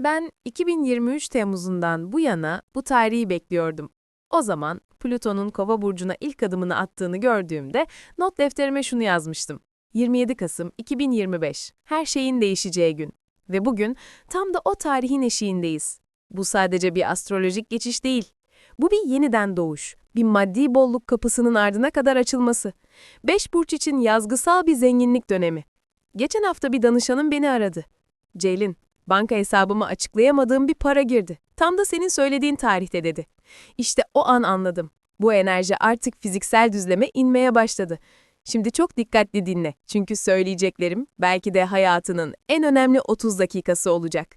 Ben 2023 Temmuz'undan bu yana bu tarihi bekliyordum. O zaman Plüton'un Kova burcuna ilk adımını attığını gördüğümde not defterime şunu yazmıştım. 27 Kasım 2025. Her şeyin değişeceği gün. Ve bugün tam da o tarihin eşiğindeyiz. Bu sadece bir astrolojik geçiş değil. Bu bir yeniden doğuş, bir maddi bolluk kapısının ardına kadar açılması. Beş burç için yazgısal bir zenginlik dönemi. Geçen hafta bir danışanım beni aradı. Ceylin, banka hesabıma açıklayamadığım bir para girdi. Tam da senin söylediğin tarihte dedi. İşte o an anladım. Bu enerji artık fiziksel düzleme inmeye başladı. Şimdi çok dikkatli dinle. Çünkü söyleyeceklerim belki de hayatının en önemli 30 dakikası olacak.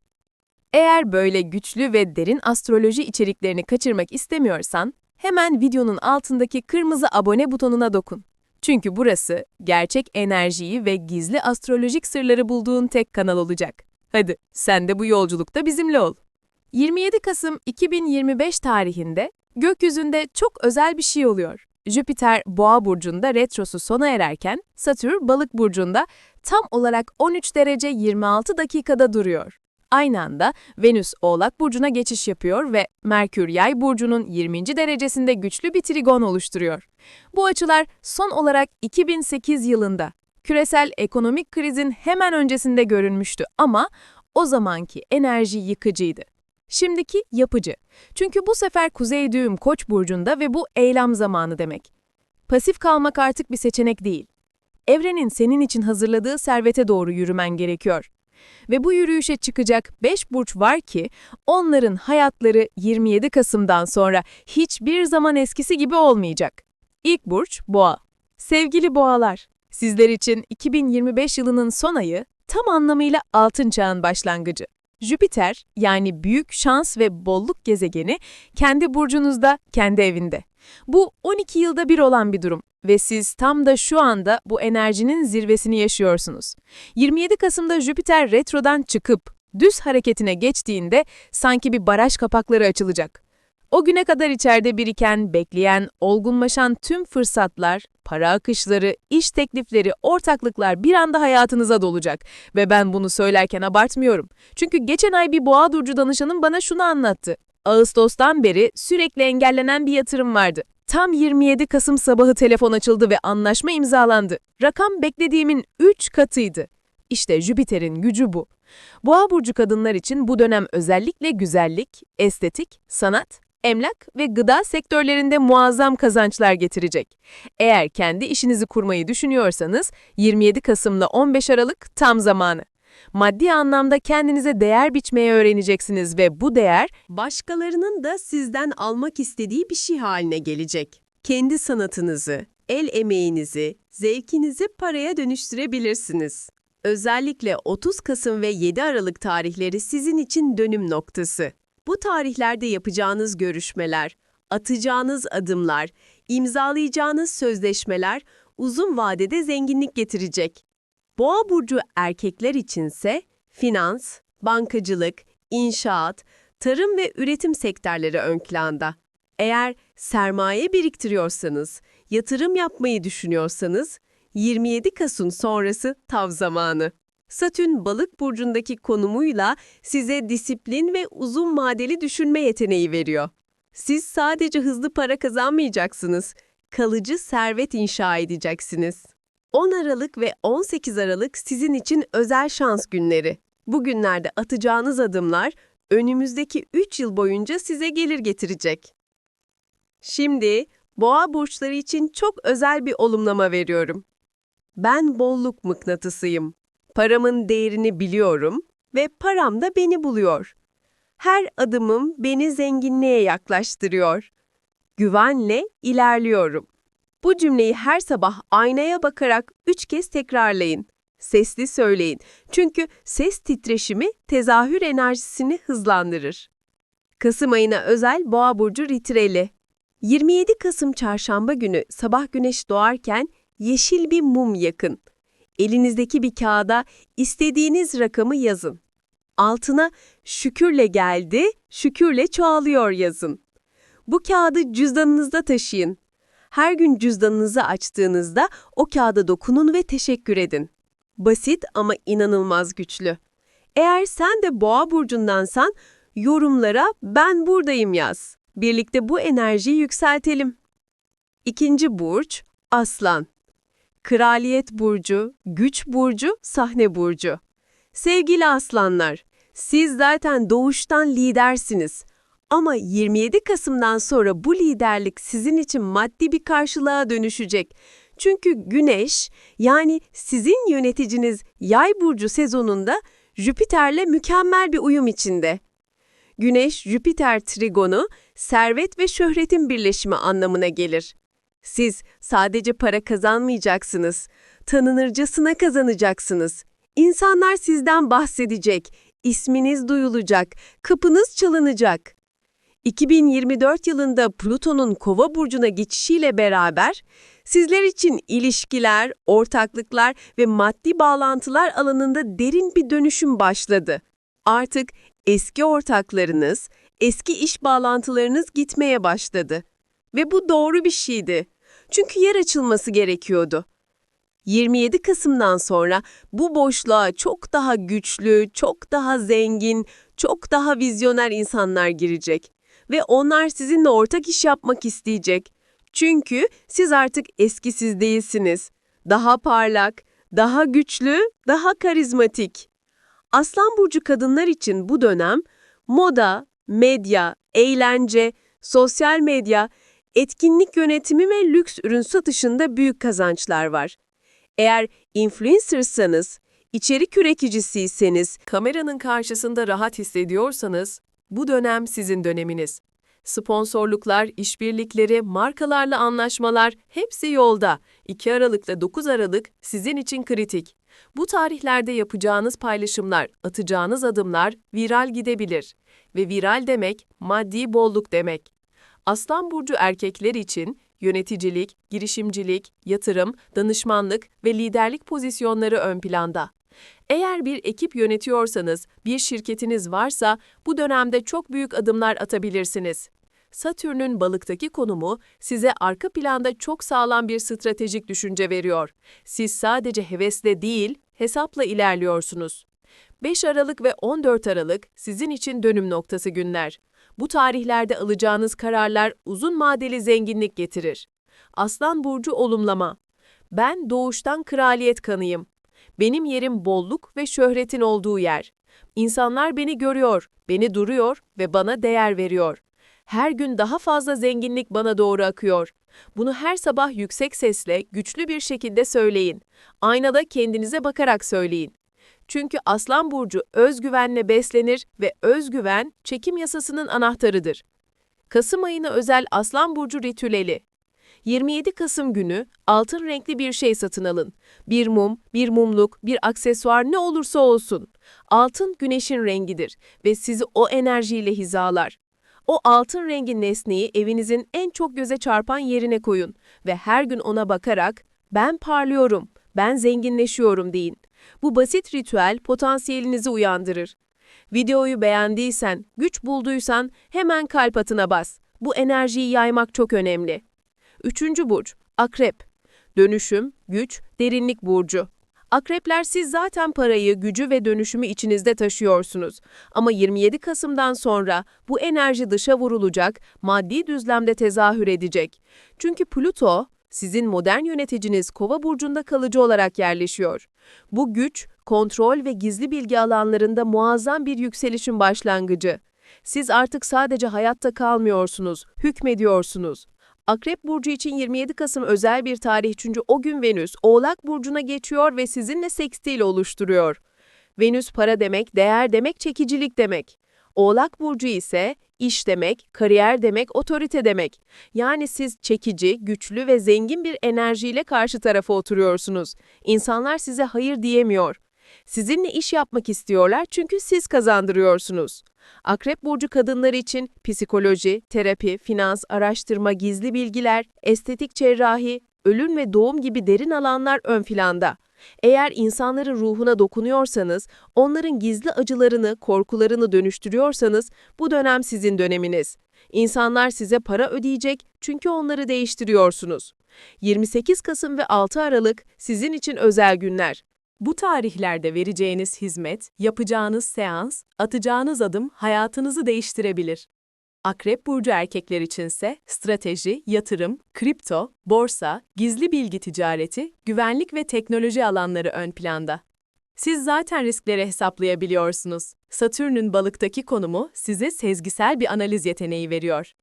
Eğer böyle güçlü ve derin astroloji içeriklerini kaçırmak istemiyorsan, hemen videonun altındaki kırmızı abone butonuna dokun. Çünkü burası gerçek enerjiyi ve gizli astrolojik sırları bulduğun tek kanal olacak. Hadi sen de bu yolculukta bizimle ol. 27 Kasım 2025 tarihinde gökyüzünde çok özel bir şey oluyor. Jüpiter Boğa burcunda retrosu sona ererken Satürn Balık burcunda tam olarak 13 derece 26 dakikada duruyor. Aynı anda Venüs Oğlak burcuna geçiş yapıyor ve Merkür Yay burcunun 20. derecesinde güçlü bir trigon oluşturuyor. Bu açılar son olarak 2008 yılında küresel ekonomik krizin hemen öncesinde görünmüştü ama o zamanki enerji yıkıcıydı. Şimdiki yapıcı. Çünkü bu sefer kuzey düğüm koç burcunda ve bu eylem zamanı demek. Pasif kalmak artık bir seçenek değil. Evrenin senin için hazırladığı servete doğru yürümen gerekiyor. Ve bu yürüyüşe çıkacak 5 burç var ki onların hayatları 27 Kasım'dan sonra hiçbir zaman eskisi gibi olmayacak. İlk burç Boğa. Sevgili boğalar, sizler için 2025 yılının son ayı tam anlamıyla altın çağın başlangıcı. Jüpiter yani büyük şans ve bolluk gezegeni kendi burcunuzda, kendi evinde. Bu 12 yılda bir olan bir durum ve siz tam da şu anda bu enerjinin zirvesini yaşıyorsunuz. 27 Kasım'da Jüpiter retrodan çıkıp düz hareketine geçtiğinde sanki bir baraj kapakları açılacak. O güne kadar içeride biriken, bekleyen, olgunlaşan tüm fırsatlar, para akışları, iş teklifleri, ortaklıklar bir anda hayatınıza dolacak. Ve ben bunu söylerken abartmıyorum. Çünkü geçen ay bir boğa durcu danışanım bana şunu anlattı. Ağustos'tan beri sürekli engellenen bir yatırım vardı. Tam 27 Kasım sabahı telefon açıldı ve anlaşma imzalandı. Rakam beklediğimin 3 katıydı. İşte Jüpiter'in gücü bu. Boğa burcu kadınlar için bu dönem özellikle güzellik, estetik, sanat, emlak ve gıda sektörlerinde muazzam kazançlar getirecek. Eğer kendi işinizi kurmayı düşünüyorsanız 27 Kasım'la 15 Aralık tam zamanı. Maddi anlamda kendinize değer biçmeye öğreneceksiniz ve bu değer başkalarının da sizden almak istediği bir şey haline gelecek. Kendi sanatınızı, el emeğinizi, zevkinizi paraya dönüştürebilirsiniz. Özellikle 30 Kasım ve 7 Aralık tarihleri sizin için dönüm noktası. Bu tarihlerde yapacağınız görüşmeler, atacağınız adımlar, imzalayacağınız sözleşmeler uzun vadede zenginlik getirecek. Boğa burcu erkekler içinse finans, bankacılık, inşaat, tarım ve üretim sektörleri ön planda. Eğer sermaye biriktiriyorsanız, yatırım yapmayı düşünüyorsanız 27 Kasım sonrası tav zamanı. Satürn balık burcundaki konumuyla size disiplin ve uzun vadeli düşünme yeteneği veriyor. Siz sadece hızlı para kazanmayacaksınız, kalıcı servet inşa edeceksiniz. 10 Aralık ve 18 Aralık sizin için özel şans günleri. Bu günlerde atacağınız adımlar önümüzdeki 3 yıl boyunca size gelir getirecek. Şimdi boğa burçları için çok özel bir olumlama veriyorum. Ben bolluk mıknatısıyım. Paramın değerini biliyorum ve param da beni buluyor. Her adımım beni zenginliğe yaklaştırıyor. Güvenle ilerliyorum. Bu cümleyi her sabah aynaya bakarak üç kez tekrarlayın. Sesli söyleyin. Çünkü ses titreşimi tezahür enerjisini hızlandırır. Kasım ayına özel Boğa burcu ritüeli. 27 Kasım çarşamba günü sabah güneş doğarken yeşil bir mum yakın. Elinizdeki bir kağıda istediğiniz rakamı yazın. Altına şükürle geldi, şükürle çoğalıyor yazın. Bu kağıdı cüzdanınızda taşıyın. Her gün cüzdanınızı açtığınızda o kağıda dokunun ve teşekkür edin. Basit ama inanılmaz güçlü. Eğer sen de boğa burcundansan yorumlara ben buradayım yaz. Birlikte bu enerjiyi yükseltelim. İkinci burç Aslan. Kraliyet burcu, güç burcu, sahne burcu. Sevgili aslanlar, siz zaten doğuştan lidersiniz. Ama 27 Kasım'dan sonra bu liderlik sizin için maddi bir karşılığa dönüşecek. Çünkü Güneş, yani sizin yöneticiniz Yay burcu sezonunda Jüpiter'le mükemmel bir uyum içinde. Güneş-Jüpiter trigonu, servet ve şöhretin birleşimi anlamına gelir. Siz sadece para kazanmayacaksınız, tanınırcasına kazanacaksınız. İnsanlar sizden bahsedecek, isminiz duyulacak, kapınız çalınacak. 2024 yılında Plüton'un Kova burcuna geçişiyle beraber sizler için ilişkiler, ortaklıklar ve maddi bağlantılar alanında derin bir dönüşüm başladı. Artık eski ortaklarınız, eski iş bağlantılarınız gitmeye başladı. Ve bu doğru bir şeydi. Çünkü yer açılması gerekiyordu. 27 Kasım'dan sonra bu boşluğa çok daha güçlü, çok daha zengin, çok daha vizyoner insanlar girecek. Ve onlar sizinle ortak iş yapmak isteyecek. Çünkü siz artık eskisiz değilsiniz. Daha parlak, daha güçlü, daha karizmatik. Aslan burcu kadınlar için bu dönem moda, medya, eğlence, sosyal medya, etkinlik yönetimi ve lüks ürün satışında büyük kazançlar var. Eğer influencersanız, içerik üreticisiyseniz, Kameranın karşısında rahat hissediyorsanız, bu dönem sizin döneminiz. Sponsorluklar, işbirlikleri, markalarla anlaşmalar hepsi yolda. 2 Aralık ile 9 Aralık sizin için kritik. Bu tarihlerde yapacağınız paylaşımlar, atacağınız adımlar viral gidebilir. Ve viral demek maddi bolluk demek. Aslan burcu erkekler için yöneticilik, girişimcilik, yatırım, danışmanlık ve liderlik pozisyonları ön planda. Eğer bir ekip yönetiyorsanız, bir şirketiniz varsa bu dönemde çok büyük adımlar atabilirsiniz. Satürn'ün balıktaki konumu size arka planda çok sağlam bir stratejik düşünce veriyor. Siz sadece hevesle değil, hesapla ilerliyorsunuz. 5 Aralık ve 14 Aralık sizin için dönüm noktası günler. Bu tarihlerde alacağınız kararlar uzun vadeli zenginlik getirir. Aslan burcu olumlama. Ben doğuştan kraliyet kanıyım. Benim yerim bolluk ve şöhretin olduğu yer. İnsanlar beni görüyor, beni duruyor ve bana değer veriyor. Her gün daha fazla zenginlik bana doğru akıyor. Bunu her sabah yüksek sesle, güçlü bir şekilde söyleyin. Aynada kendinize bakarak söyleyin. Çünkü Aslan burcu özgüvenle beslenir ve özgüven çekim yasasının anahtarıdır. Kasım ayına özel Aslan burcu ritüeli. 27 Kasım günü altın renkli bir şey satın alın. Bir mum, bir mumluk, bir aksesuar ne olursa olsun. Altın güneşin rengidir ve sizi o enerjiyle hizalar. O altın rengi nesneyi evinizin en çok göze çarpan yerine koyun ve her gün ona bakarak ben parlıyorum, ben zenginleşiyorum deyin. Bu basit ritüel potansiyelinizi uyandırır. Videoyu beğendiysen, güç bulduysan hemen kalp atına bas. Bu enerjiyi yaymak çok önemli. Üçüncü burç, akrep. Dönüşüm, güç, derinlik burcu. Akrepler siz zaten parayı, gücü ve dönüşümü içinizde taşıyorsunuz. Ama 27 Kasım'dan sonra bu enerji dışa vurulacak, maddi düzlemde tezahür edecek. Çünkü Plüto, sizin modern yöneticiniz Kova burcunda kalıcı olarak yerleşiyor. Bu güç, kontrol ve gizli bilgi alanlarında muazzam bir yükselişin başlangıcı. Siz artık sadece hayatta kalmıyorsunuz, hükmediyorsunuz. Akrep burcu için 27 Kasım özel bir tarih çünkü o gün Venüs Oğlak burcuna geçiyor ve sizinle sekstil oluşturuyor. Venüs para demek, değer demek, çekicilik demek. Oğlak burcu ise iş demek, kariyer demek, otorite demek. Yani siz çekici, güçlü ve zengin bir enerjiyle karşı tarafa oturuyorsunuz. İnsanlar size hayır diyemiyor. Sizinle iş yapmak istiyorlar çünkü siz kazandırıyorsunuz. Akrep burcu kadınlar için psikoloji, terapi, finans, araştırma, gizli bilgiler, estetik cerrahi, ölüm ve doğum gibi derin alanlar ön planda. Eğer insanların ruhuna dokunuyorsanız, onların gizli acılarını, korkularını dönüştürüyorsanız bu dönem sizin döneminiz. İnsanlar size para ödeyecek çünkü onları değiştiriyorsunuz. 28 Kasım ve 6 Aralık sizin için özel günler. Bu tarihlerde vereceğiniz hizmet, yapacağınız seans, atacağınız adım hayatınızı değiştirebilir. Akrep burcu erkekler içinse strateji, yatırım, kripto, borsa, gizli bilgi ticareti, güvenlik ve teknoloji alanları ön planda. Siz zaten riskleri hesaplayabiliyorsunuz. Satürn'ün balıktaki konumu size sezgisel bir analiz yeteneği veriyor.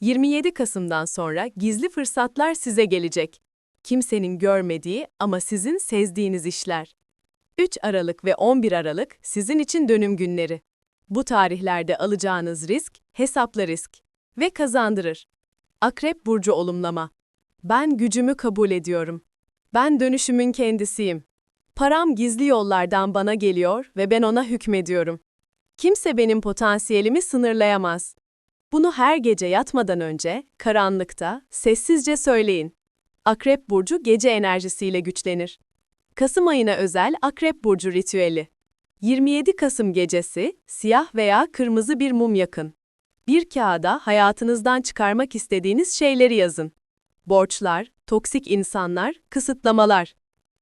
27 Kasım'dan sonra gizli fırsatlar size gelecek. Kimsenin görmediği ama sizin sezdiğiniz işler. 3 Aralık ve 11 Aralık sizin için dönüm günleri. Bu tarihlerde alacağınız risk, hesaplı risk ve kazandırır. Akrep Burcu olumlama. Ben gücümü kabul ediyorum. Ben dönüşümün kendisiyim. Param gizli yollardan bana geliyor ve ben ona hükmediyorum. Kimse benim potansiyelimi sınırlayamaz. Bunu her gece yatmadan önce, karanlıkta, sessizce söyleyin. Akrep Burcu gece enerjisiyle güçlenir. Kasım ayına özel Akrep Burcu ritüeli. 27 Kasım gecesi, siyah veya kırmızı bir mum yakın. Bir kağıda hayatınızdan çıkarmak istediğiniz şeyleri yazın. Borçlar, toksik insanlar, kısıtlamalar.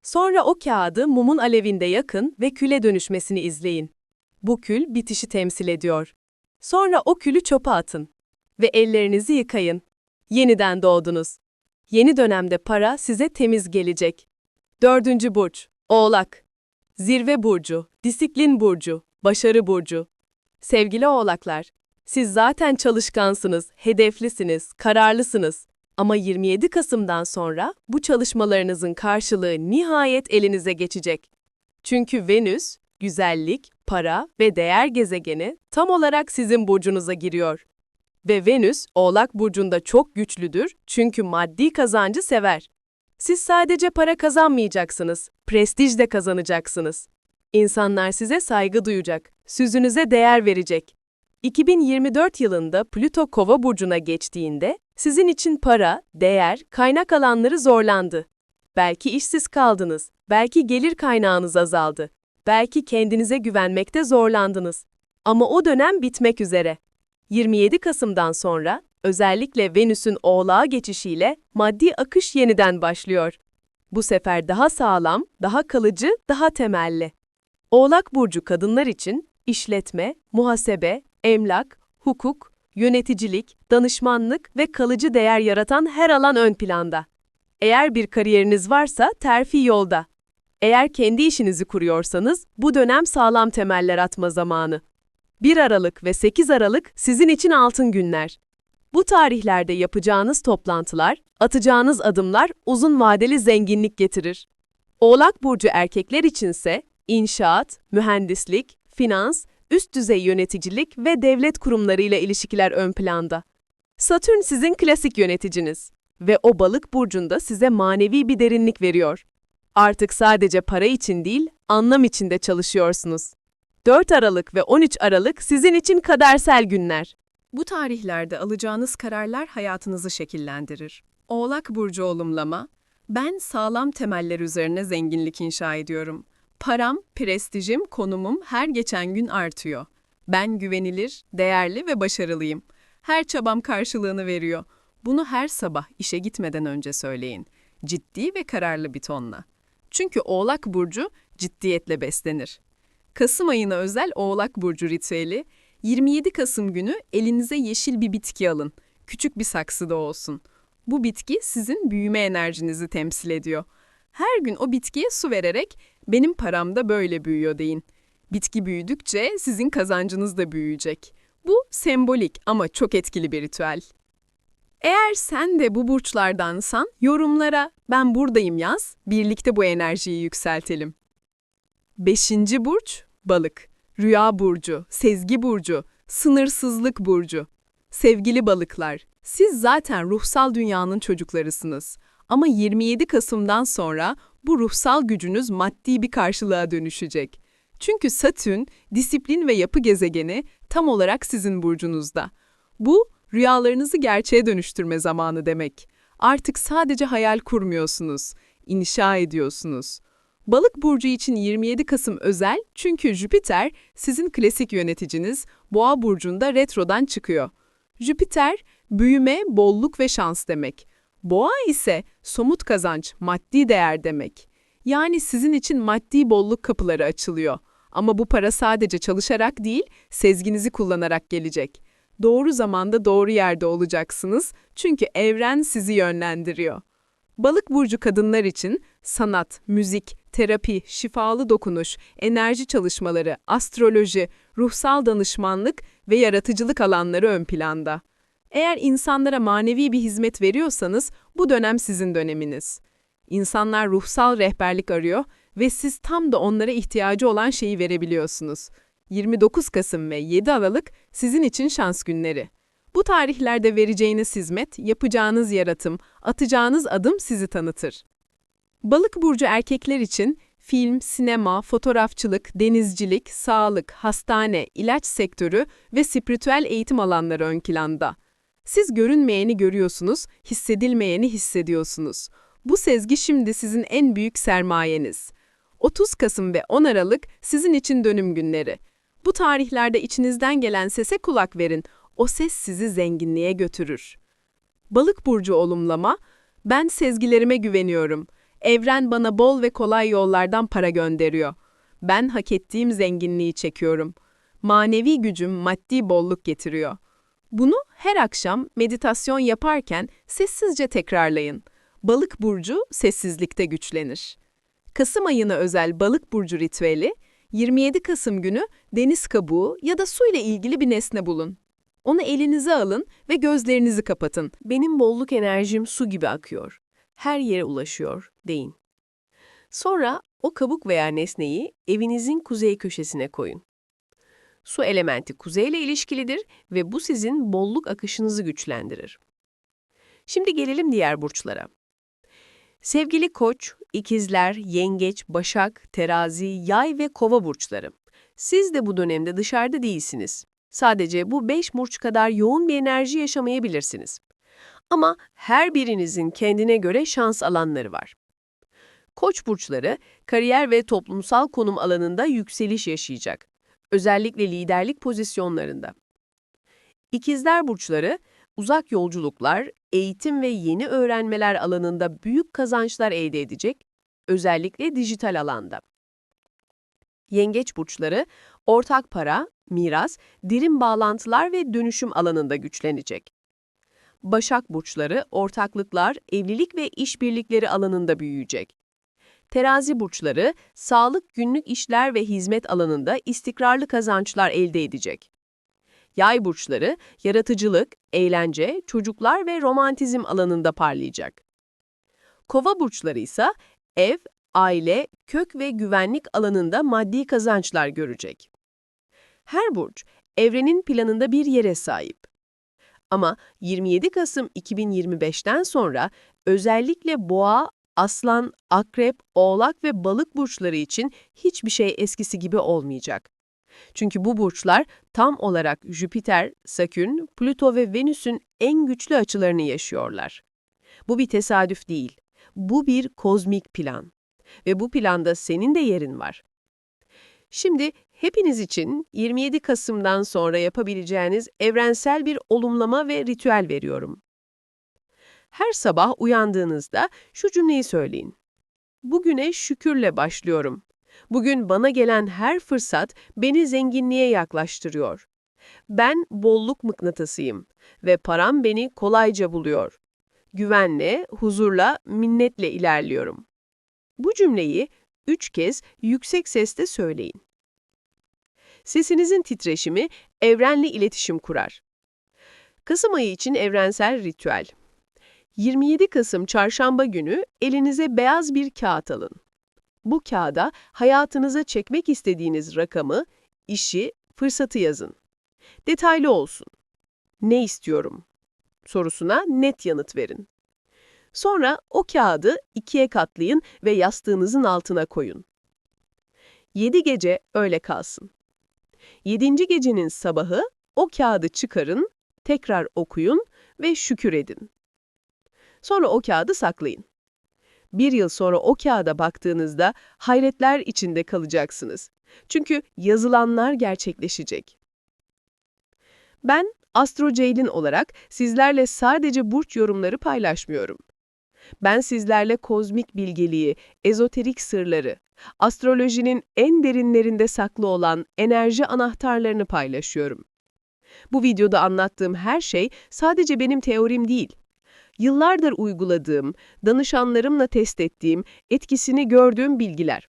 Sonra o kağıdı mumun alevinde yakın ve küle dönüşmesini izleyin. Bu kül bitişi temsil ediyor. Sonra o külü çöpe atın ve ellerinizi yıkayın. Yeniden doğdunuz. Yeni dönemde para size temiz gelecek. Dördüncü burç, Oğlak. Zirve burcu, disiplin burcu, başarı burcu. Sevgili oğlaklar, siz zaten çalışkansınız, hedeflisiniz, kararlısınız. Ama 27 Kasım'dan sonra bu çalışmalarınızın karşılığı nihayet elinize geçecek. Çünkü Venüs, güzellik, para ve değer gezegeni tam olarak sizin burcunuza giriyor. Ve Venüs, Oğlak burcunda çok güçlüdür çünkü maddi kazancı sever. Siz sadece para kazanmayacaksınız, prestij de kazanacaksınız. İnsanlar size saygı duyacak, sözünüze değer verecek. 2024 yılında Plüto Kova burcuna geçtiğinde sizin için para, değer, kaynak alanları zorlandı. Belki işsiz kaldınız, belki gelir kaynağınız azaldı, belki kendinize güvenmekte zorlandınız. Ama o dönem bitmek üzere. 27 Kasım'dan sonra özellikle Venüs'ün Oğlağa geçişiyle maddi akış yeniden başlıyor. Bu sefer daha sağlam, daha kalıcı, daha temelli. Oğlak burcu kadınlar için işletme, muhasebe, emlak, hukuk, yöneticilik, danışmanlık ve kalıcı değer yaratan her alan ön planda. Eğer bir kariyeriniz varsa terfi yolda. Eğer kendi işinizi kuruyorsanız bu dönem sağlam temeller atma zamanı. 1 Aralık ve 8 Aralık sizin için altın günler. Bu tarihlerde yapacağınız toplantılar, atacağınız adımlar uzun vadeli zenginlik getirir. Oğlak burcu erkekler içinse inşaat, mühendislik, finans, üst düzey yöneticilik ve devlet kurumlarıyla ilişkiler ön planda. Satürn sizin klasik yöneticiniz ve o balık burcunda size manevi bir derinlik veriyor. Artık sadece para için değil, anlam için de çalışıyorsunuz. 4 Aralık ve 13 Aralık sizin için kadersel günler. Bu tarihlerde alacağınız kararlar hayatınızı şekillendirir. Oğlak Burcu olumlama, ben sağlam temeller üzerine zenginlik inşa ediyorum. Param, prestijim, konumum her geçen gün artıyor. Ben güvenilir, değerli ve başarılıyım. Her çabam karşılığını veriyor. Bunu her sabah işe gitmeden önce söyleyin. Ciddi ve kararlı bir tonla. Çünkü Oğlak Burcu ciddiyetle beslenir. Kasım ayına özel Oğlak Burcu ritüeli, 27 Kasım günü elinize yeşil bir bitki alın. Küçük bir saksıda olsun. Bu bitki sizin büyüme enerjinizi temsil ediyor. Her gün o bitkiye su vererek benim param da böyle büyüyor deyin. Bitki büyüdükçe sizin kazancınız da büyüyecek. Bu sembolik ama çok etkili bir ritüel. Eğer sen de bu burçlardansan yorumlara ben buradayım yaz, birlikte bu enerjiyi yükseltelim. Beşinci burç, balık. Rüya burcu, sezgi burcu, sınırsızlık burcu. Sevgili balıklar, siz zaten ruhsal dünyanın çocuklarısınız. Ama 27 Kasım'dan sonra bu ruhsal gücünüz maddi bir karşılığa dönüşecek. Çünkü Satürn, disiplin ve yapı gezegeni tam olarak sizin burcunuzda. Bu, rüyalarınızı gerçeğe dönüştürme zamanı demek. Artık sadece hayal kurmuyorsunuz, inşa ediyorsunuz. Balık burcu için 27 Kasım özel çünkü Jüpiter sizin klasik yöneticiniz Boğa burcunda retrodan çıkıyor. Jüpiter büyüme, bolluk ve şans demek. Boğa ise somut kazanç, maddi değer demek. Yani sizin için maddi bolluk kapıları açılıyor. Ama bu para sadece çalışarak değil, sezginizi kullanarak gelecek. Doğru zamanda doğru yerde olacaksınız çünkü evren sizi yönlendiriyor. Balık burcu kadınlar için sanat, müzik, terapi, şifalı dokunuş, enerji çalışmaları, astroloji, ruhsal danışmanlık ve yaratıcılık alanları ön planda. Eğer insanlara manevi bir hizmet veriyorsanız bu dönem sizin döneminiz. İnsanlar ruhsal rehberlik arıyor ve siz tam da onlara ihtiyacı olan şeyi verebiliyorsunuz. 29 Kasım ve 7 Aralık sizin için şans günleri. Bu tarihlerde vereceğiniz hizmet, yapacağınız yaratım, atacağınız adım sizi tanıtır. Balık burcu erkekler için film, sinema, fotoğrafçılık, denizcilik, sağlık, hastane, ilaç sektörü ve spiritüel eğitim alanları ön planda. Siz görünmeyeni görüyorsunuz, hissedilmeyeni hissediyorsunuz. Bu sezgi şimdi sizin en büyük sermayeniz. 30 Kasım ve 10 Aralık sizin için dönüm günleri. Bu tarihlerde içinizden gelen sese kulak verin. O ses sizi zenginliğe götürür. Balık burcu olumlama, ben sezgilerime güveniyorum. Evren bana bol ve kolay yollardan para gönderiyor. Ben hak ettiğim zenginliği çekiyorum. Manevi gücüm maddi bolluk getiriyor. Bunu her akşam meditasyon yaparken sessizce tekrarlayın. Balık burcu sessizlikte güçlenir. Kasım ayına özel balık burcu ritüeli, 27 Kasım günü deniz kabuğu ya da su ile ilgili bir nesne bulun. Onu elinize alın ve gözlerinizi kapatın. Benim bolluk enerjim su gibi akıyor. Her yere ulaşıyor, deyin. Sonra o kabuk veya nesneyi evinizin kuzey köşesine koyun. Su elementi kuzeyle ilişkilidir ve bu sizin bolluk akışınızı güçlendirir. Şimdi gelelim diğer burçlara. Sevgili Koç, İkizler, Yengeç, Başak, Terazi, Yay ve Kova burçları. Siz de bu dönemde dışarıda değilsiniz. Sadece bu beş burç kadar yoğun bir enerji yaşamayabilirsiniz. Ama her birinizin kendine göre şans alanları var. Koç burçları kariyer ve toplumsal konum alanında yükseliş yaşayacak. Özellikle liderlik pozisyonlarında. İkizler burçları uzak yolculuklar, eğitim ve yeni öğrenmeler alanında büyük kazançlar elde edecek, özellikle dijital alanda. Yengeç burçları ortak para, miras, derin bağlantılar ve dönüşüm alanında güçlenecek. Başak burçları ortaklıklar, evlilik ve işbirlikleri alanında büyüyecek. Terazi burçları sağlık, günlük işler ve hizmet alanında istikrarlı kazançlar elde edecek. Yay burçları yaratıcılık, eğlence, çocuklar ve romantizm alanında parlayacak. Kova burçları ise ev, aile, kök ve güvenlik alanında maddi kazançlar görecek. Her burç evrenin planında bir yere sahip. Ama 27 Kasım 2025'ten sonra özellikle boğa, aslan, akrep, oğlak ve balık burçları için hiçbir şey eskisi gibi olmayacak. Çünkü bu burçlar tam olarak Jüpiter, Satürn, Plüto ve Venüs'ün en güçlü açılarını yaşıyorlar. Bu bir tesadüf değil. Bu bir kozmik plan. Ve bu planda senin de yerin var. Şimdi hepiniz için 27 Kasım'dan sonra yapabileceğiniz evrensel bir olumlama ve ritüel veriyorum. Her sabah uyandığınızda şu cümleyi söyleyin. Bugüne şükürle başlıyorum. Bugün bana gelen her fırsat beni zenginliğe yaklaştırıyor. Ben bolluk mıknatısıyım ve param beni kolayca buluyor. Güvenle, huzurla, minnetle ilerliyorum. Bu cümleyi üç kez yüksek sesle söyleyin. Sesinizin titreşimi evrenle iletişim kurar. Kasım ayı için evrensel ritüel. 27 Kasım çarşamba günü elinize beyaz bir kağıt alın. Bu kağıda hayatınıza çekmek istediğiniz rakamı, işi, fırsatı yazın. Detaylı olsun. Ne istiyorum? sorusuna net yanıt verin. Sonra o kağıdı ikiye katlayın ve yastığınızın altına koyun. Yedi gece öyle kalsın. Yedinci gecenin sabahı o kağıdı çıkarın, tekrar okuyun ve şükür edin. Sonra o kağıdı saklayın. Bir yıl sonra o kağıda baktığınızda hayretler içinde kalacaksınız. Çünkü yazılanlar gerçekleşecek. Ben Astro Ceylin olarak sizlerle sadece burç yorumları paylaşmıyorum. Ben sizlerle kozmik bilgeliği, ezoterik sırları, astrolojinin en derinlerinde saklı olan enerji anahtarlarını paylaşıyorum. Bu videoda anlattığım her şey sadece benim teorim değil. Yıllardır uyguladığım, danışanlarımla test ettiğim, etkisini gördüğüm bilgiler.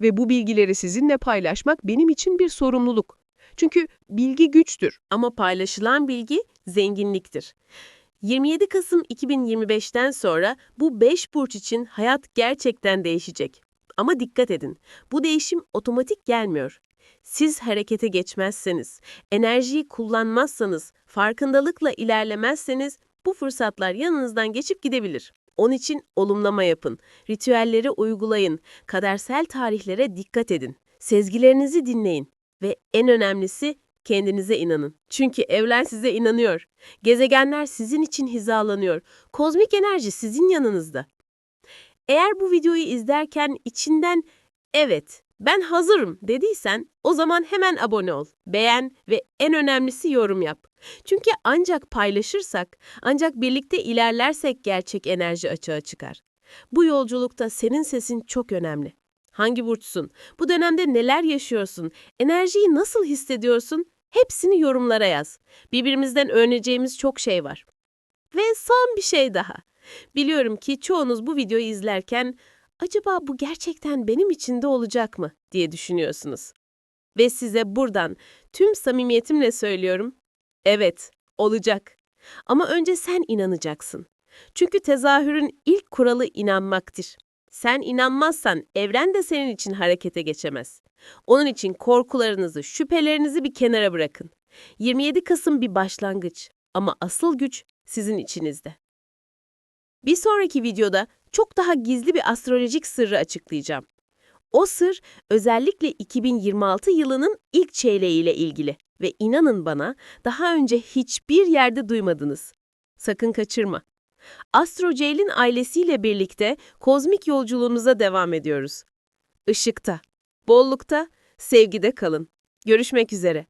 Ve bu bilgileri sizinle paylaşmak benim için bir sorumluluk. Çünkü bilgi güçtür. Ama paylaşılan bilgi zenginliktir. 27 Kasım 2025'ten sonra bu 5 burç için hayat gerçekten değişecek. Ama dikkat edin, bu değişim otomatik gelmiyor. Siz harekete geçmezseniz, enerjiyi kullanmazsanız, farkındalıkla ilerlemezseniz bu fırsatlar yanınızdan geçip gidebilir. Onun için olumlama yapın, ritüelleri uygulayın, kadersel tarihlere dikkat edin, sezgilerinizi dinleyin ve en önemlisi kendinize inanın. Çünkü evren size inanıyor. Gezegenler sizin için hizalanıyor. Kozmik enerji sizin yanınızda. Eğer bu videoyu izlerken içinden evet ben hazırım dediysen o zaman hemen abone ol, beğen ve en önemlisi yorum yap. Çünkü ancak paylaşırsak, ancak birlikte ilerlersek gerçek enerji açığa çıkar. Bu yolculukta senin sesin çok önemli. Hangi burçsun? Bu dönemde neler yaşıyorsun? Enerjiyi nasıl hissediyorsun? Hepsini yorumlara yaz. Birbirimizden öğreneceğimiz çok şey var. Ve son bir şey daha. Biliyorum ki çoğunuz bu videoyu izlerken acaba bu gerçekten benim için de olacak mı diye düşünüyorsunuz. Ve size buradan tüm samimiyetimle söylüyorum. Evet, olacak. Ama önce sen inanacaksın. Çünkü tezahürün ilk kuralı inanmaktır. Sen inanmazsan evren de senin için harekete geçemez. Onun için korkularınızı, şüphelerinizi bir kenara bırakın. 27 Kasım bir başlangıç ama asıl güç sizin içinizde. Bir sonraki videoda çok daha gizli bir astrolojik sırrı açıklayacağım. O sır özellikle 2026 yılının ilk çeyreğiyle ilgili ve inanın bana daha önce hiçbir yerde duymadınız. Sakın kaçırma. Astro Jail'in ailesiyle birlikte kozmik yolculuğumuza devam ediyoruz. Işıkta, bollukta, sevgide kalın. Görüşmek üzere.